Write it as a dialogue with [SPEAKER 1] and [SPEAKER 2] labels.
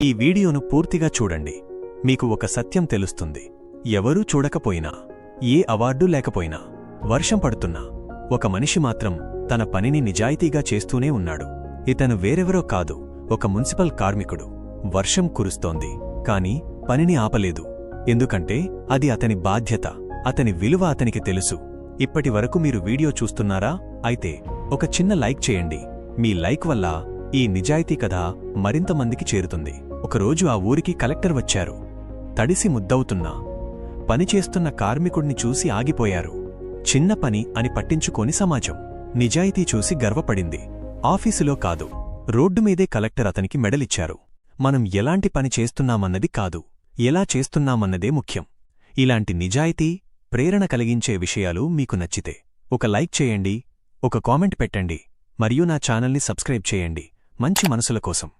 [SPEAKER 1] ఈ వీడియోను పూర్తిగా చూడండి. మీకు ఒక సత్యం తెలుస్తుంది. ఎవరూ చూడకపోయినా ఏ అవార్డు లేకపోయినా వర్షం పడుతున్నా ఒక మనిషి మాత్రం తన పనిని నిజాయితీగా చేస్తూనే ఉన్నాడు. ఇతను వేరెవరో కాదు ఒక మున్సిపల్ కార్మికుడు. వర్షం కురుస్తోంది కాని పనిని ఆపలేదు. ఎందుకంటే అది అతని బాధ్యత అతని విలువ అతనికి తెలుసు. ఇప్పటి వరకు మీరు వీడియో చూస్తున్నారా? అయితే ఒక చిన్న లైక్ చేయండి. మీ లైక్ వల్ల ఈ నిజాయితీ కథ మరింత మందికి చేరుతుంది. ఒకరోజు ఆ ఊరికి కలెక్టర్ వచ్చారు. తడిసి ముద్దవుతున్నా. పనిచేస్తున్న కార్మికుడిని చూసి ఆగిపోయారు. చిన్న పని అని పట్టించుకోని సమాజం. నిజాయితీ చూసి గర్వపడింది. ఆఫీసులో కాదు. రోడ్డు మీదే కలెక్టర్ అతనికి మెడలిచ్చారు. మనం ఎలాంటి పని చేస్తున్నామన్నది కాదు. ఎలా చేస్తున్నామన్నదే ముఖ్యం. ఇలాంటి నిజాయితీ ప్రేరణ కలిగించే విషయాలు మీకు నచ్చితే ఒక లైక్ చేయండి ఒక కామెంట్ పెట్టండి మరియు నా ఛానల్ని సబ్స్క్రైబ్ చేయండి. మంచి మనసుల కోసం.